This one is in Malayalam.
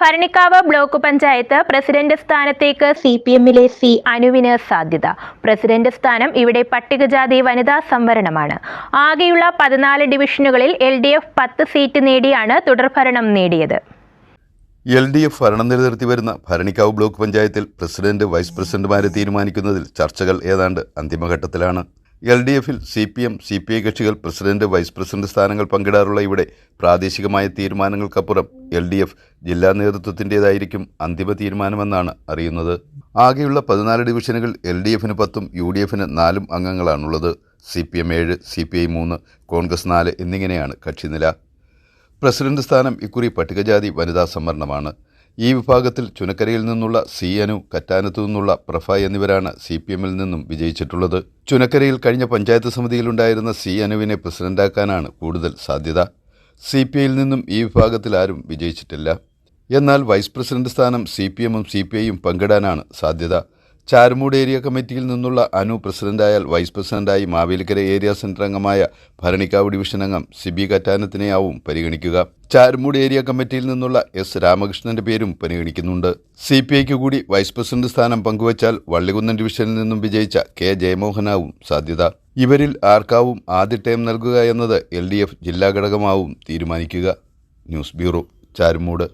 ഭരണിക്കാവ് ബ്ലോക്ക് പഞ്ചായത്ത് പ്രസിഡന്റ് സ്ഥാനത്തേക്ക് സി പി എമ്മിലെ സി അനുവിന് സാധ്യത. പ്രസിഡന്റ് സ്ഥാനം ഇവിടെ പട്ടികജാതി വനിതാ സംവരണമാണ്. ആകെയുള്ള പതിനാല് ഡിവിഷനുകളിൽ എൽ ഡി എഫ് പത്ത് സീറ്റ് നേടിയാണ് തുടർഭരണം നേടിയത്. എൽ ഡി എഫ് ഭരണം നിലനിർത്തി വരുന്ന ഭരണിക്കാവ് ബ്ലോക്ക് പഞ്ചായത്തിൽ പ്രസിഡന്റ് വൈസ് പ്രസിഡന്റുമാരെ തീരുമാനിക്കുന്നതിൽ ചർച്ചകൾ ഏതാണ്ട് അന്തിമഘട്ടത്തിലാണ്. എൽ ഡി എഫിൽ C P M C P I കക്ഷികൾ പ്രസിഡന്റ് വൈസ് പ്രസിഡന്റ് സ്ഥാനങ്ങൾ പങ്കിടാറുള്ള ഇവിടെ പ്രാദേശികമായ തീരുമാനങ്ങൾക്കപ്പുറം എൽ ഡി എഫ് ജില്ലാ നേതൃത്വത്തിന്റേതായിരിക്കും അന്തിമ തീരുമാനമെന്നാണ് അറിയുന്നത്. ആകെയുള്ള പതിനാല് ഡിവിഷനുകൾ എൽ ഡി എഫിന് പത്തും യു ഡി എഫിന് നാലും അംഗങ്ങളാണുള്ളത്. സി പി എം ഏഴ് സി പി ഐ മൂന്ന് കോൺഗ്രസ് നാല് എന്നിങ്ങനെയാണ് കക്ഷിനില. പ്രസിഡന്റ് സ്ഥാനം ഇക്കുറി പട്ടികജാതി വനിതാ സംവരണമാണ്. ഈ വിഭാഗത്തിൽ ചുനക്കരയിൽ നിന്നുള്ള സി അനു കറ്റാനത്തു നിന്നുള്ള പ്രഫ എന്നിവരാണ് സി പി എമ്മിൽ നിന്നും വിജയിച്ചിട്ടുള്ളത്. ചുനക്കരയിൽ കഴിഞ്ഞ പഞ്ചായത്ത് സമിതിയിലുണ്ടായിരുന്ന സി അനുവിനെ പ്രസിഡന്റാക്കാനാണ് കൂടുതൽ സാധ്യത. സി പി ഐയിൽ നിന്നും ഈ വിഭാഗത്തിൽ ആരും വിജയിച്ചിട്ടില്ല. എന്നാൽ വൈസ് പ്രസിഡന്റ് സ്ഥാനം സി പി എമ്മും സി പി ഐയും പങ്കിടാനാണ് സാധ്യത. ചാരുമൂട് ഏരിയ കമ്മിറ്റിയിൽ നിന്നുള്ള അനു പ്രസിഡന്റായാൽ വൈസ് പ്രസിഡന്റായി മാവേലിക്കര ഏരിയ സെന്റർ അംഗമായ ഭരണിക്കാവ് ഡിവിഷൻ അംഗം സിബി കറ്റാനത്തിനെയാവും പരിഗണിക്കുക. ചാരുമൂട് ഏരിയ കമ്മിറ്റിയിൽ നിന്നുള്ള എസ് രാമകൃഷ്ണന്റെ പേരും പരിഗണിക്കുന്നുണ്ട്. സി പി ഐക്ക് കൂടി വൈസ് പ്രസിഡന്റ് സ്ഥാനം പങ്കുവച്ചാൽ വള്ളികുന്നൻ ഡിവിഷനിൽ നിന്നും വിജയിച്ച കെ ജയമോഹനാവും സാധ്യത. ഇവരിൽ ആർക്കാവും ആദ്യ ടൈം നൽകുക എന്നത് എൽ ഡി എഫ് ജില്ലാ ഘടകമാവും തീരുമാനിക്കുക. News bureau Charummood.